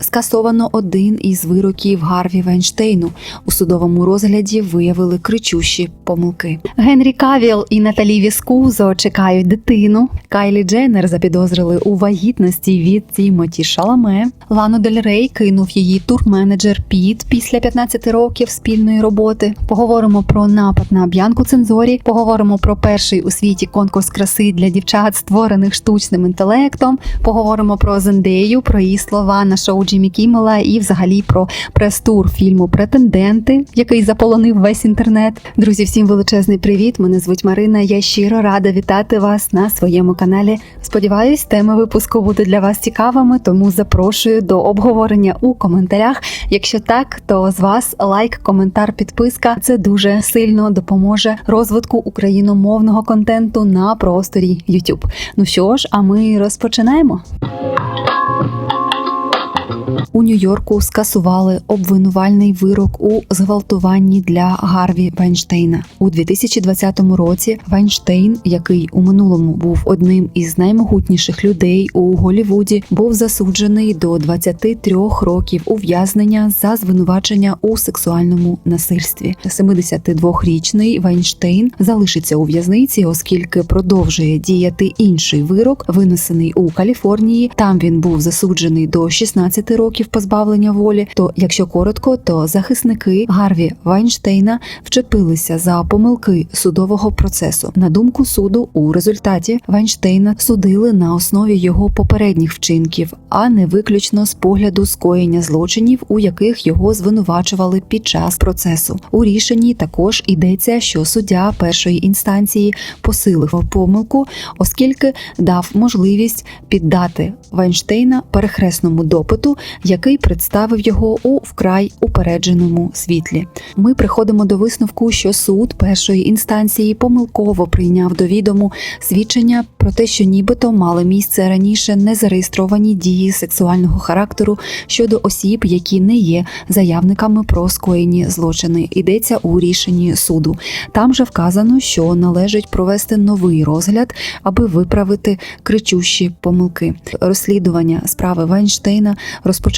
Скасовано один із вироків Гарві Вайнштейну. У судовому розгляді виявили кричущі помилки. Генрі Кавіл і Наталі Віскузо чекають дитину. Кайлі Дженнер запідозрили у вагітності від Тімоті Шаламе. Лану Дель Рей кинув її турменеджер Піт після 15 років спільної роботи. Поговоримо про напад на Б'янку Цензорі. Поговоримо про перший у світі конкурс краси для дівчат, створених штучним інтелектом. Поговоримо про Зендею, про її слова на шоу Джиммі Кіммела і взагалі про прес-тур фільму Претенденти, який заполонив весь інтернет. Друзі, всім величезний привіт! Мене звуть Марина. Я щиро рада вітати вас на своєму каналі. Сподіваюсь, тема випуску буде для вас цікавими, тому запрошую до обговорення у коментарях. Якщо так, то з вас лайк, коментар, підписка. Це дуже сильно допоможе розвитку україномовного контенту на просторі YouTube. Ну що ж, а ми розпочинаємо. У Нью-Йорку скасували обвинувальний вирок у зґвалтуванні для Гарві Вайнштейна у 2020 році. Вайнштейн, який у минулому був одним із наймогутніших людей у Голівуді, був засуджений до 23 років ув'язнення за звинувачення у сексуальному насильстві. 72-річний Вайнштейн залишиться у в'язниці, оскільки продовжує діяти інший вирок, винесений у Каліфорнії. Там він був засуджений до 16 років позбавлення волі. То, якщо коротко, то захисники Гарві Вайнштейна вчепилися за помилки судового процесу. На думку суду, у результаті Вайнштейна судили на основі його попередніх вчинків, а не виключно з погляду скоєння злочинів, у яких його звинувачували під час процесу. У рішенні також йдеться, що суддя першої інстанції посилив помилку, оскільки дав можливість піддати Вайнштейна перехресному допиту, який представив його у вкрай упередженому світлі. Ми приходимо до висновку, що суд першої інстанції помилково прийняв до відому свідчення про те, що нібито мали місце раніше незареєстровані дії сексуального характеру щодо осіб, які не є заявниками про скоєні злочини. Йдеться у рішенні суду. Там же вказано, що належить провести новий розгляд, аби виправити кричущі помилки. Розслідування справи Вайнштейна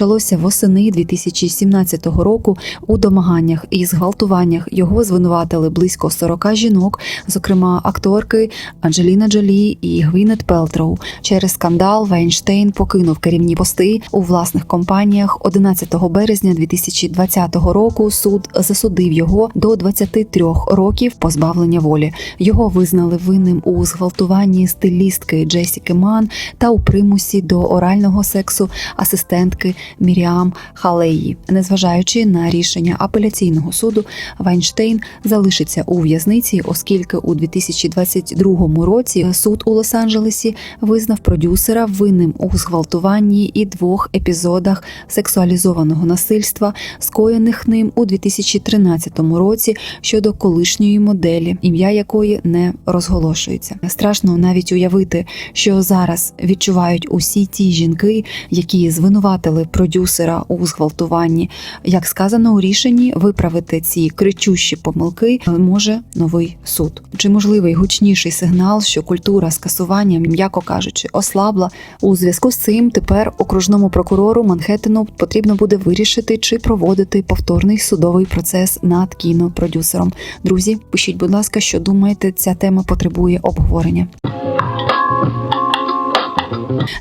розпочалося восени 2017 року. У домаганнях і зґвалтуваннях його звинуватили близько 40 жінок, зокрема акторки Анджеліна Джолі і Гвінет Пелтроу. Через скандал Вайнштейн покинув керівні пости у власних компаніях. 11 березня 2020 року суд засудив його до 23 років позбавлення волі. Його визнали винним у зґвалтуванні стилістки Джесіки Ман та у примусі до орального сексу асистентки Міріам Халеї. Незважаючи на рішення апеляційного суду, Вайнштейн залишиться у в'язниці, оскільки у 2022 році суд у Лос-Анджелесі визнав продюсера винним у зґвалтуванні і двох епізодах сексуалізованого насильства, скоєних ним у 2013 році щодо колишньої моделі, ім'я якої не розголошується. Страшно навіть уявити, що зараз відчувають усі ті жінки, які звинуватили продюсера у зґвалтуванні. Як сказано у рішенні, виправити ці кричущі помилки може новий суд. Чи можливий гучніший сигнал, що культура скасування, м'яко кажучи, ослабла у зв'язку з цим тепер окружному прокурору Манхеттену потрібно буде вирішити, чи проводити повторний судовий процес над кінопродюсером. Друзі, пишіть, будь ласка, що думаєте, ця тема потребує обговорення.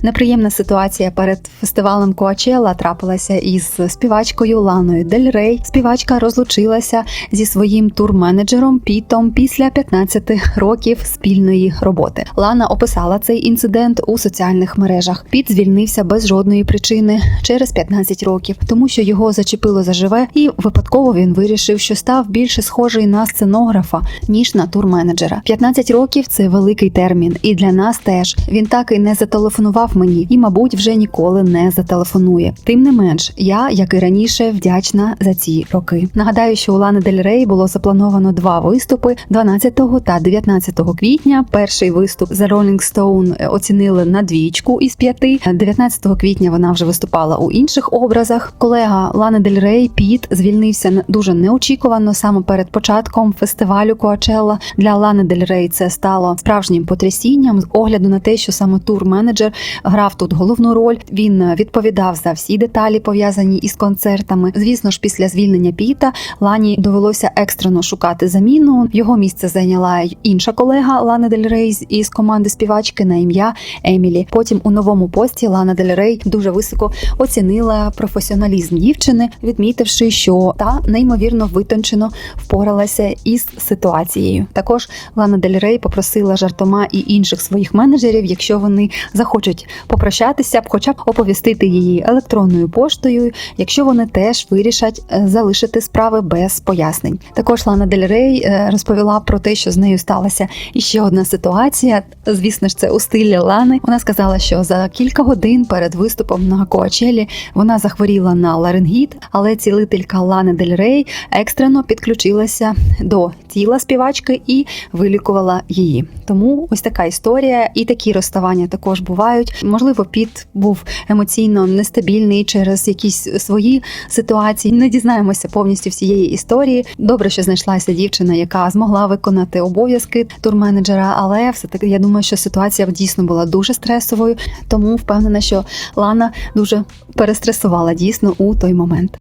Неприємна ситуація перед фестивалем Коачела трапилася із співачкою Ланою Дель Рей. Співачка розлучилася зі своїм турменеджером Пітом після 15 років спільної роботи. Лана описала цей інцидент у соціальних мережах. Піт звільнився без жодної причини через 15 років, тому що його зачепило заживе, і випадково він вирішив, що став більше схожий на сценографа ніж на турменеджера. 15 років це великий термін, і для нас теж він так і не зателефонував мені і, мабуть, вже ніколи не зателефонує. Тим не менш, я, як і раніше, вдячна за ці роки. Нагадаю, що у Лани Дель Рей було заплановано два виступи 12 та 19 квітня. Перший виступ за Rolling Stone оцінили на двічку із п'яти. 19 квітня вона вже виступала у інших образах. Колега Лани Дель Рей Піт звільнився дуже неочікувано саме перед початком фестивалю Коачелла. Для Лани Дель Рей це стало справжнім потрясінням з огляду на те, що саме тур-менеджер грав тут головну роль. Він е, відповідав за всі деталі, пов'язані із концертами. Звісно ж, після звільнення Піта Лані довелося екстрено шукати заміну. Його місце зайняла інша колега Лана Дель Рей із команди співачки на ім'я Емілі. Потім у новому пості Лана Дель Рей дуже високо оцінила професіоналізм дівчини, відмітивши, що та неймовірно витончено впоралася із ситуацією. Також Лана Дель Рей попросила жартома і інших своїх менеджерів, якщо вони захочуть попрощатися, б, хоча б оповістити її електронною поштою, якщо вони теж вирішать е, залишити справи без пояснень. Також Лана Дель Рей е, розповіла про те, що з нею сталася іще одна ситуація. Звісно ж, це у стилі Лани. Вона сказала, що за кілька годин перед виступом на Коачелі вона захворіла на ларингіт, але цілителька Лани Дель Рей екстрено підключилася до тіла співачки і вилікувала її. Тому ось така історія, і такі розставання також бувають. Можливо, Піт був емоційно нестабільний через якісь свої ситуації. Не дізнаємося повністю всієї історії. Добре, що знайшлася дівчина, яка змогла виконати обов'язки турменеджера, але все таки я думаю, що ситуація дійсно була дуже стресовою, тому впевнена, що Лана дуже перестресувала дійсно у той момент.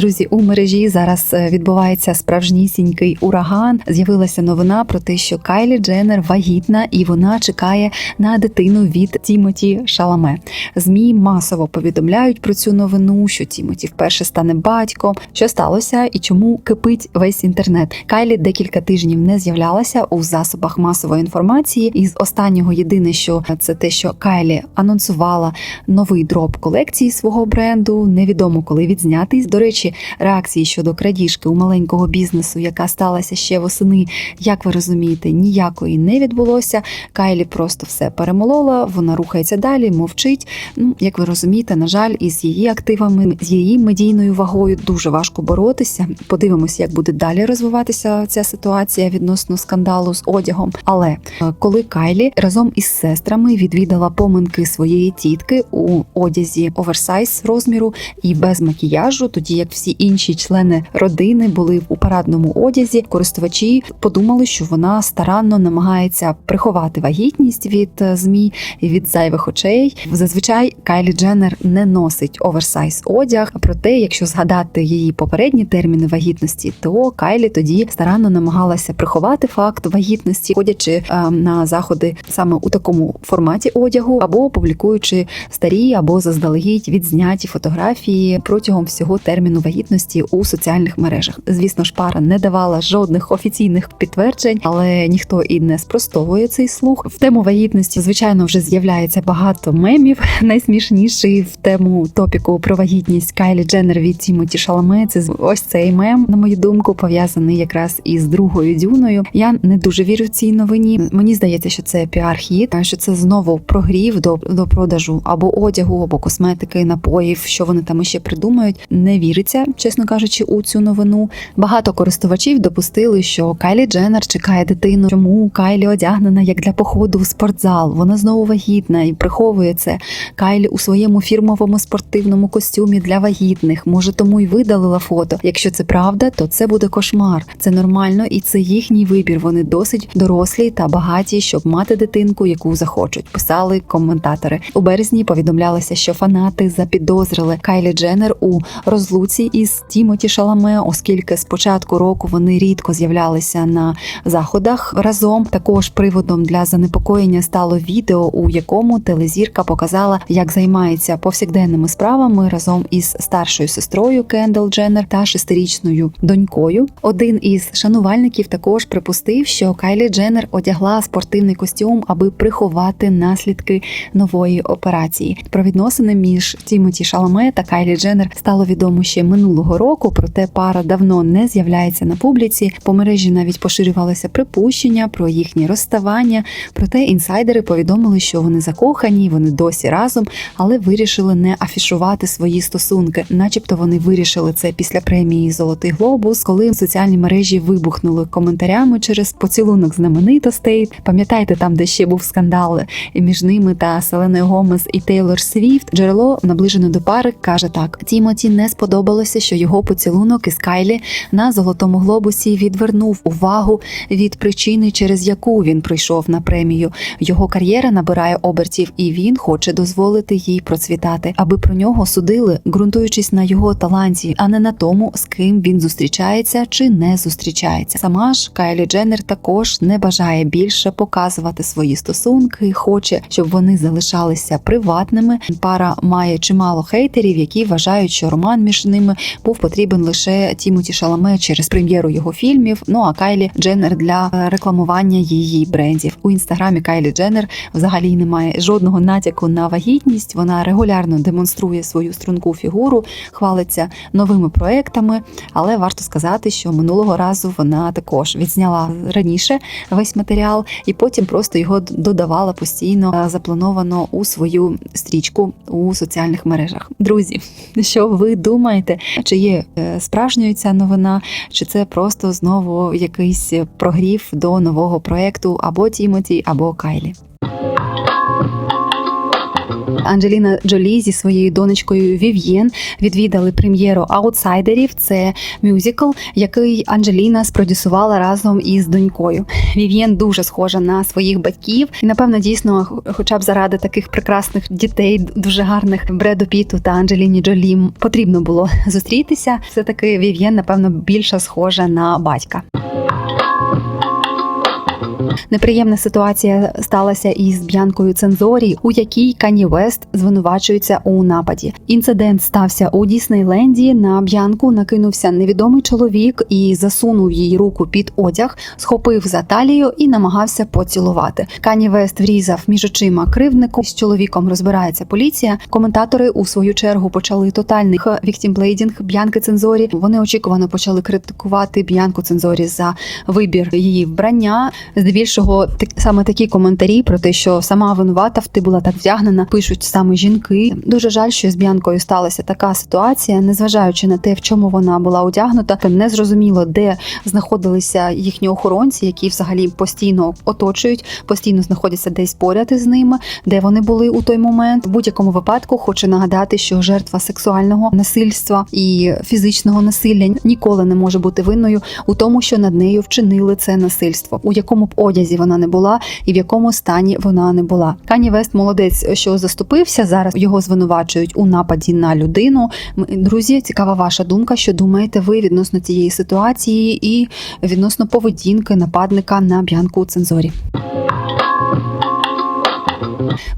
Друзі, у мережі зараз е, відбувається справжнісінький ураган. З'явилася новина про те, що Кайлі Дженнер вагітна і вона чекає на дитину від Тімоті Шаламе. Змі масово повідомляють про цю новину, що Тімоті вперше стане батьком. Що сталося і чому кипить весь інтернет? Кайлі декілька тижнів не з'являлася у засобах масової інформації. І з останнього єдине, що це те, що Кайлі анонсувала новий дроп колекції свого бренду. Невідомо коли відзнятий. До речі, реакції щодо крадіжки у маленького бізнесу, яка сталася ще восени, як ви розумієте, ніякої не відбулося. Кайлі просто все перемолола. Вона рухається далі, мовчить. Ну, як ви розумієте, на жаль, із її активами, з її медійною вагою дуже важко боротися. Подивимося, як буде далі розвиватися ця ситуація відносно скандалу з одягом. Але е, коли Кайлі разом із сестрами відвідала поминки своєї тітки у одязі оверсайз розміру і без макіяжу, тоді як всі інші члени родини були у парадному одязі, користувачі подумали, що вона старанно намагається приховати вагітність від е, змі від зайвих очей. Зазвичай Кайлі Дженнер не носить оверсайз одяг. Проте, якщо згадати її попередні терміни вагітності, то Кайлі тоді старанно намагалася приховати факт вагітності, ходячи е, на заходи саме у такому форматі одягу, або публікуючи старі або заздалегідь відзняті фотографії протягом всього терміну вагітності у соціальних мережах. Звісно ж, пара не давала жодних офіційних підтверджень, але ніхто і не спростовує цей слух. В тему вагітності, звичайно, вже з'являється багато мемів. Найсмішніший в тему топіку про вагітність Кайлі Дженнер від Тімоті Шаламе. Це ось цей мем, на мою думку, пов'язаний якраз із другою дюною. Я не дуже вірю в цій новині. Мені здається, що це піар-хід, що це знову прогрів до, до продажу або одягу, або косметики, напоїв, що вони там іще придумають. Не віриться, чесно кажучи, у цю новину. Багато користувачів допустили, що Кайлі Дженнер чекає дитину. Чому Кайлі одягнена як для походу в спортзал? Вона знову вагітна і приховує це. Кайлі у своєму фірмовому спортивному костюмі для вагітних. Може, тому й видалила фото. Якщо це правда, то це буде кошмар. Це нормально і це їхній вибір. Вони досить дорослі та багаті, щоб мати дитинку, яку захочуть. Писали коментатори. У березні повідомлялося, що фанати запідозрили Кайлі Дженнер у розлуці із Тімоті Шаламе, оскільки з початку року вони рідко з'являлися на заходах разом. Також приводом для занепокоєння стало відео, у якому телезірка показала, як займається повсякденними справами разом із старшою сестрою Кендал Дженнер та шестирічною донькою. Один із шанувальників також припустив, що Кайлі Дженнер одягла спортивний костюм, аби приховати наслідки нової операції. Про відносини між Тімоті Шаламе та Кайлі Дженнер стало відомо ще минулого року, проте пара давно не з'являється на публіці. По мережі навіть поширювалися припущення про їхнє розставання. Проте інсайдери повідомили, що вони закохані, вони досі разом, але вирішили не афішувати свої стосунки, начебто вони вирішили це після премії Золотий глобус, коли соціальні мережі вибухнули коментарями через поцілунок знаменитостей. Пам'ятаєте, там, де ще був скандал між ними та Селеною Гомес і Тейлор Свіфт. Джерело наближене до пари каже так: Тімоті не сподобалось виявилося, що його поцілунок із Кайлі на золотому глобусі відвернув увагу від причини, через яку він прийшов на премію. Його кар'єра набирає обертів, і він хоче дозволити їй процвітати, аби про нього судили, ґрунтуючись на його таланті, а не на тому, з ким він зустрічається чи не зустрічається. Сама ж Кайлі Дженнер також не бажає більше показувати свої стосунки, хоче, щоб вони залишалися приватними. Пара має чимало хейтерів, які вважають, що роман між ними був потрібен лише Тімоті Шаламе через прем'єру його фільмів. Ну а Кайлі Дженнер для е, рекламування її брендів у інстаграмі. Кайлі Дженнер взагалі немає жодного натяку на вагітність. Вона регулярно демонструє свою струнку фігуру, хвалиться новими проектами. Але варто сказати, що минулого разу вона також відзняла раніше весь матеріал і потім просто його додавала постійно е, заплановано у свою стрічку у соціальних мережах. Друзі, що ви думаєте? Чи є е, справжньою ця новина, чи це просто знову якийсь прогрів до нового проекту або Тімоті, або Кайлі? Анджеліна Джолі зі своєю донечкою Вів'єн відвідали прем'єру аутсайдерів. Це мюзикл, який Анджеліна спродюсувала разом із донькою. Вів'єн дуже схожа на своїх батьків, і напевно дійсно, хоча б заради таких прекрасних дітей, дуже гарних Бреду Піту та Анджеліні Джолі потрібно було зустрітися. Все таки Вів'єн, напевно, більше схожа на батька. Неприємна ситуація сталася із Б'янкою Цензорі, у якій Кані Вест звинувачується у нападі. Інцидент стався у Діснейленді. На Б'янку накинувся невідомий чоловік і засунув їй руку під одяг, схопив за талію і намагався поцілувати. Кані Вест врізав між очима кривднику. З чоловіком розбирається поліція. Коментатори у свою чергу почали тотальний віктімблейдінг Б'янки Цензорі. Вони очікувано почали критикувати Б'янку Цензорі за вибір її вбрання. Здебільшого так саме такі коментарі про те, що сама винувата ти була так вдягнена, пишуть саме жінки. Дуже жаль, що з Б'янкою сталася така ситуація, незважаючи на те, в чому вона була одягнута, не зрозуміло, де знаходилися їхні охоронці, які взагалі постійно оточують, постійно знаходяться десь поряд із ними, де вони були у той момент. В будь-якому випадку хочу нагадати, що жертва сексуального насильства і фізичного насилля ніколи не може бути винною у тому, що над нею вчинили це насильство, у якому б одязі вона не була і в якому стані вона не була. Кані Вест молодець, що заступився. Зараз його звинувачують у нападі на людину. Друзі, цікава ваша думка. Що думаєте ви відносно цієї ситуації і відносно поведінки нападника на б'янку цензорі?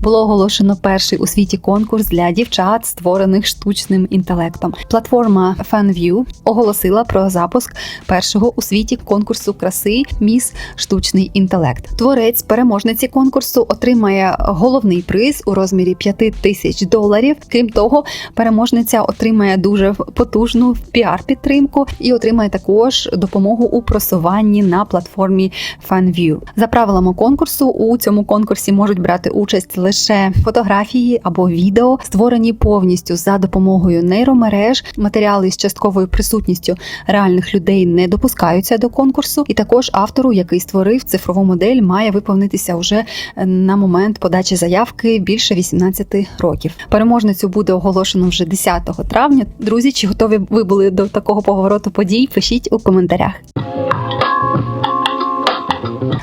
Було оголошено перший у світі конкурс для дівчат, створених штучним інтелектом. Платформа FanView оголосила про запуск першого у світі конкурсу краси Міс Штучний інтелект. Творець переможниці конкурсу отримає головний приз у розмірі 5 тисяч доларів. Крім того, переможниця отримає дуже потужну піар-підтримку і отримає також допомогу у просуванні на платформі FanView. За правилами конкурсу у цьому конкурсі можуть брати участь лише фотографії або відео, створені повністю за допомогою нейромереж. Матеріали з частковою присутністю реальних людей не допускаються до конкурсу, і також автору, який створив цифрову модель, має виповнитися вже на момент подачі заявки більше 18 років. Переможницю буде оголошено вже 10 травня. Друзі, чи готові ви були до такого повороту подій? Пишіть у коментарях.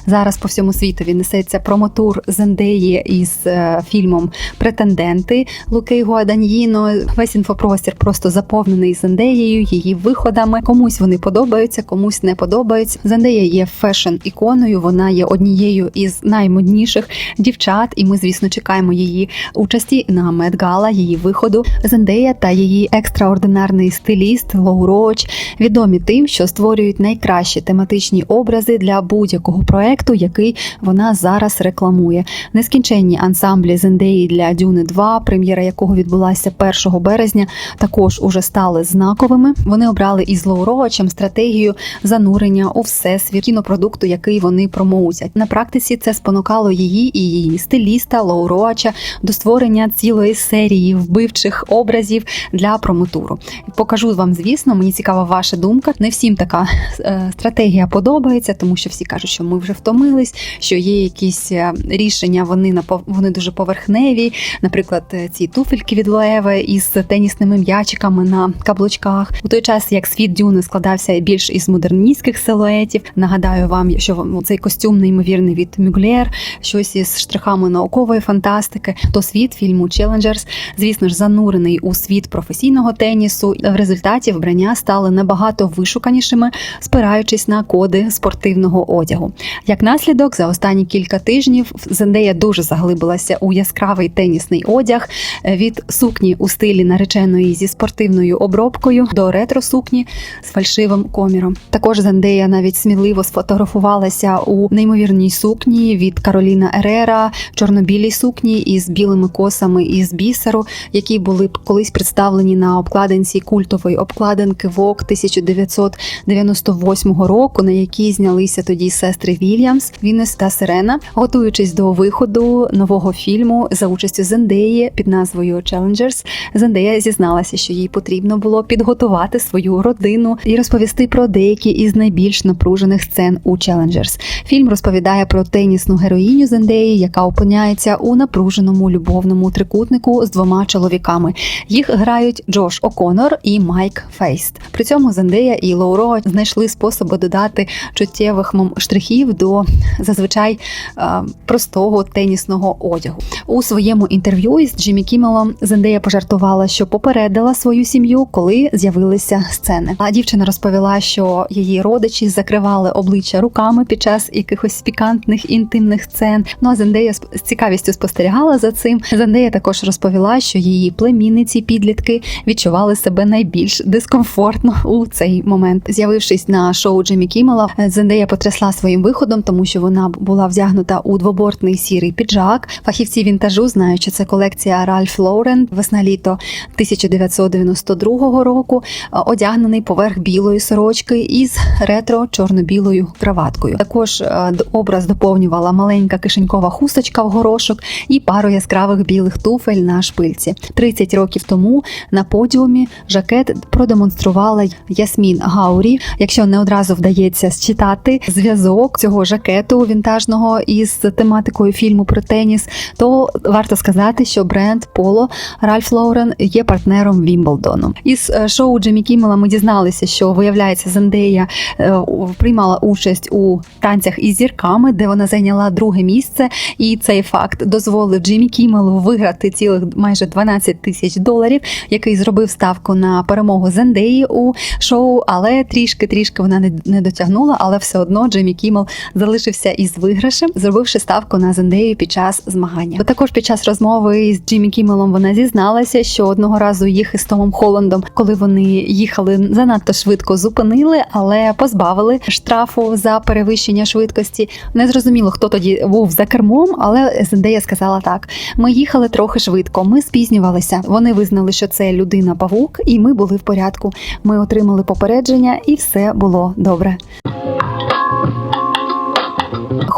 Зараз по всьому світові несеться промотур Зендеї із е, фільмом Претенденти Луки Гуаданьїно. Весь інфопростір просто заповнений Зендеєю, її виходами. Комусь вони подобаються, комусь не подобаються. Зендея є фешн-іконою. Вона є однією із наймодніших дівчат, і ми, звісно, чекаємо її участі на Медгала, її виходу. Зендея та її екстраординарний стиліст Лоу Роч відомі тим, що створюють найкращі тематичні образи для будь-якого проекту, який вона зараз рекламує. Нескінченні ансамблі Зендеї для Дюни 2, прем'єра якого відбулася 1 березня, також уже стали знаковими. Вони обрали із Лоуровачем стратегію занурення у всесвіт кінопродукту, який вони промоутять. На практиці це спонукало її і її стиліста Лоуровача до створення цілої серії вбивчих образів для промотуру. Покажу вам, звісно, мені цікава ваша думка. Не всім така е, стратегія подобається, тому що всі кажуть, що ми вже вже втомились, що є якісь е, рішення, вони на вони дуже поверхневі. Наприклад, е, ці туфельки від Лоеве із тенісними м'ячиками на каблучках. У той час як світ дюни складався більш із модерністських силуетів. Нагадаю вам, що цей костюм неймовірний від Мюглєр, щось із штрихами наукової фантастики. То світ фільму Challengers, звісно ж, занурений у світ професійного тенісу. В результаті вбрання стали набагато вишуканішими, спираючись на коди спортивного одягу. Як наслідок, за останні кілька тижнів Зендея дуже заглибилася у яскравий тенісний одяг е, від сукні у стилі нареченої зі спортивною обробкою до ретро сукні з фальшивим коміром. Також Зендея навіть сміливо сфотографувалася у неймовірній сукні від Кароліна Ерера, чорно-білій сукні із білими косами із бісеру, які були б колись представлені на обкладинці культової обкладинки Vogue 1998 року, на якій знялися тоді сестри Вільямс, Вінес та Сирена, готуючись до виходу нового фільму за участю Зендеї під назвою Challengers, Зендея зізналася, що їй потрібно було підготувати свою родину і розповісти про деякі із найбільш напружених сцен у Challengers. Фільм розповідає про тенісну героїню Зендеї, яка опиняється у напруженому любовному трикутнику з двома чоловіками. Їх грають Джош О'Конор і Майк Фейст. При цьому Зендея і Лоуро знайшли способи додати чуттєвих мом- штрихів до зазвичай е, простого тенісного одягу. У своєму інтерв'ю із Джиммі Кіммелом Зендея пожартувала, що попередила свою сім'ю, коли з'явилися сцени. А дівчина розповіла, що її родичі закривали обличчя руками під час якихось пікантних інтимних сцен. Ну а Зендея з цікавістю спостерігала за цим. Зендея також розповіла, що її племінниці підлітки відчували себе найбільш дискомфортно у цей момент. З'явившись на шоу Джиммі Кіммела, Зендея потрясла своїм виходом, тому що вона була вдягнута у двобортний сірий піджак. Фахівці вінтажу знають, що це колекція Ральф Лоурен весна-літо 1992 року, е, одягнений поверх білої сорочки із ретро чорно-білою краваткою. Також е, образ доповнювала маленька кишенькова хусточка в горошок і пару яскравих білих туфель на шпильці. 30 років тому на подіумі жакет продемонструвала Ясмін Гаурі. Якщо не одразу вдається считати зв'язок цього жакету вінтажного із тематикою фільму про теніс, то варто сказати, що бренд Поло Ральф Лоурен є партнером Вімблдону. Із е, шоу Джиммі Кіммела ми дізналися, що виявляється Зендея е, приймала участь у танцях із зірками, де вона зайняла друге місце. І цей факт дозволив Джиммі Кіммелу виграти цілих майже 12 тисяч доларів, який зробив ставку на перемогу Зендеї у шоу, але трішки трішки вона не, дотягнула. Але все одно Джиммі Кіммел залишився із виграшем, зробивши ставку на Зендею під час змагання. Бо також під час розмови з Джиммі Кіммелом вона зізналася, що одного разу їх із Томом Холландом, коли вони їхали занадто швидко, зупинили, але позбавили штрафу за перевищення швидкості. Не зрозуміло, хто тоді був за кермом, але Зендея сказала так: ми їхали трохи швидко, ми спізнювалися. Вони визнали, що це людина павук, і ми були в порядку. Ми отримали попередження, і все було добре.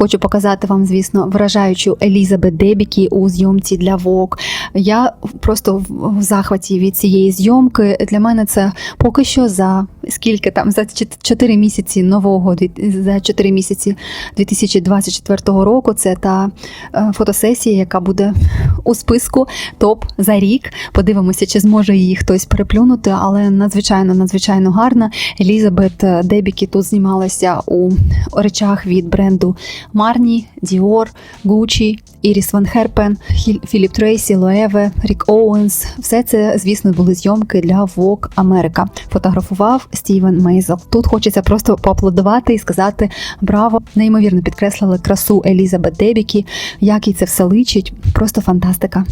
Хочу показати вам, звісно, вражаючу Елізабет Дебікі у зйомці для Vogue. Я просто в захваті від цієї зйомки. Для мене це поки що за скільки там за 4 місяці нового за 4 місяці 2024 року. Це та е, фотосесія, яка буде у списку топ за рік. Подивимося, чи зможе її хтось переплюнути, але надзвичайно надзвичайно гарна. Елізабет Дебікі тут знімалася у речах від бренду Марні, Діор, Гуччі, Іріс Ван Херпен, Філіп Трейсі, Лоеве, Рік Оуенс. Все це, звісно, були зйомки для Vogue Америка. Фотографував Стівен Мейзел. Тут хочеться просто поаплодувати і сказати браво! Неймовірно підкреслили красу Елізабет Дебікі, як їй це все личить. Просто фантастика.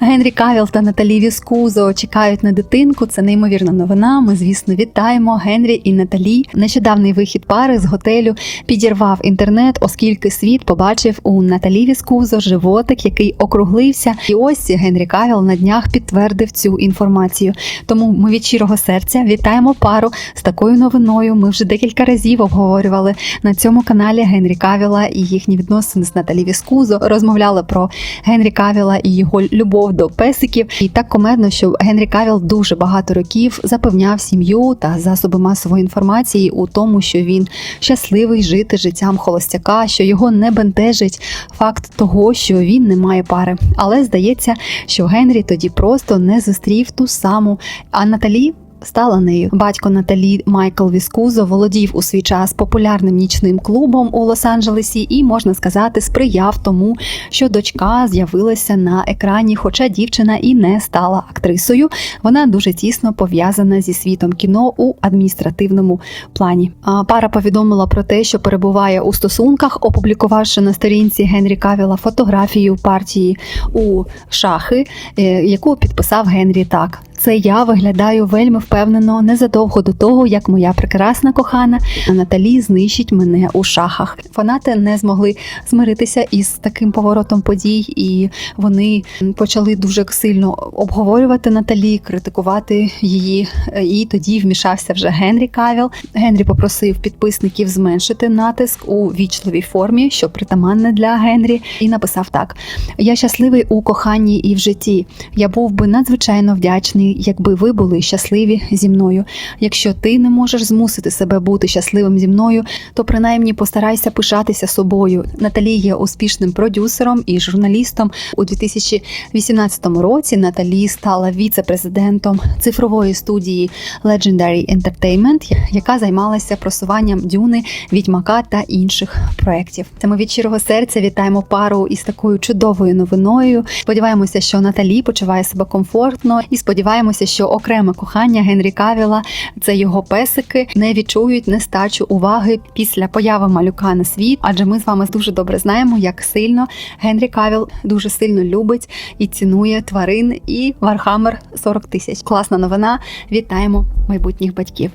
Генрі Кавіл та Наталі Віскузо чекають на дитинку. Це неймовірна новина. Ми, звісно, вітаємо Генрі і Наталі. Нещодавний вихід пари з готелю підірвав інтернет, оскільки світ побачив у Наталі Віскузо животик, який округлився. І ось Генрі Кавіл на днях підтвердив цю інформацію. Тому ми від щирого серця вітаємо пару з такою новиною. Ми вже декілька разів обговорювали на цьому каналі Генрі Кавіла і їхні відносини з Наталі Віскузо. Розмовляли про Генрі Кавіла і його любов любов до песиків. І так комедно, що Генрі Кавіл дуже багато років запевняв сім'ю та засоби масової інформації у тому, що він щасливий жити життям холостяка, що його не бентежить факт того, що він не має пари. Але здається, що Генрі тоді просто не зустрів ту саму. А Наталі стала нею. Батько Наталі Майкл Віскузо володів у свій час популярним нічним клубом у Лос-Анджелесі і можна сказати, сприяв тому, що дочка з'явилася на екрані, хоча дівчина і не стала актрисою. Вона дуже тісно пов'язана зі світом кіно у адміністративному плані. Пара повідомила про те, що перебуває у стосунках, опублікувавши на сторінці Генрі Кавіла фотографію партії у шахи, е, яку підписав Генрі так. Це я виглядаю вельми впевнено незадовго до того, як моя прекрасна кохана Наталі знищить мене у шахах. Фанати не змогли змиритися із таким поворотом подій, і вони почали дуже сильно обговорювати Наталі, критикувати її. І тоді вмішався вже Генрі Кавіл. Генрі попросив підписників зменшити натиск у вічливій формі, що притаманне для Генрі, і написав так: Я щасливий у коханні і в житті. Я був би надзвичайно вдячний, якби ви були щасливі зі мною. Якщо ти не можеш змусити себе бути щасливим зі мною, то принаймні постарайся пишатися собою. Наталі є успішним продюсером і журналістом. У 2018 році Наталі стала віце-президентом цифрової студії Legendary Entertainment, яка займалася просуванням дюни, відьмака та інших проєктів. Це ми від щирого серця вітаємо пару із такою чудовою новиною. Сподіваємося, що Наталі почуває себе комфортно, і сподіваємося, що окреме кохання Генрі Кавіла, це його песики, не відчують нестачу уваги після появи малюка на світ. Адже ми з вами дуже добре знаємо, як сильно Генрі Кавіл дуже сильно любить і цінує тварин і Вархаммер 40 тисяч. Класна новина. Вітаємо майбутніх батьків.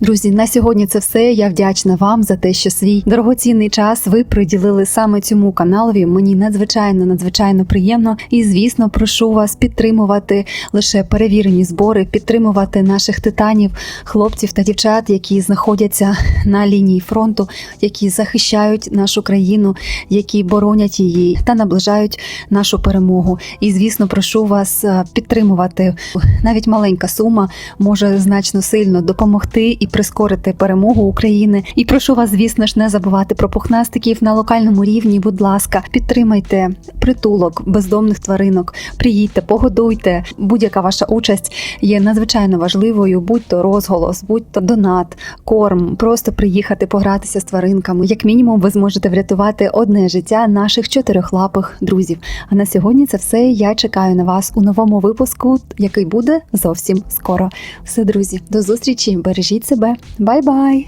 Друзі, на сьогодні це все. Я вдячна вам за те, що свій дорогоцінний час ви приділили саме цьому каналові. Мені надзвичайно надзвичайно приємно. І звісно, прошу вас підтримувати лише перевірені збори, підтримувати наших титанів, хлопців та дівчат, які знаходяться на лінії фронту, які захищають нашу країну, які боронять її та наближають нашу перемогу. І звісно, прошу вас е, підтримувати. Навіть маленька сума може значно сильно допомогти і прискорити перемогу України. І прошу вас, звісно ж, не забувати про пухнастиків на локальному рівні. Будь ласка, підтримайте притулок бездомних тваринок, приїдьте, погодуйте. Будь-яка ваша участь є надзвичайно важливою. Будь-то розголос, будь-то донат, корм, просто приїхати погратися з тваринками. Як мінімум, ви зможете врятувати одне життя наших чотирьохлапих друзів. А на сьогодні це все. Я чекаю на вас у новому випуску, який буде зовсім скоро. Все, друзі, до зустрічі! бережіть себе. Бай-бай!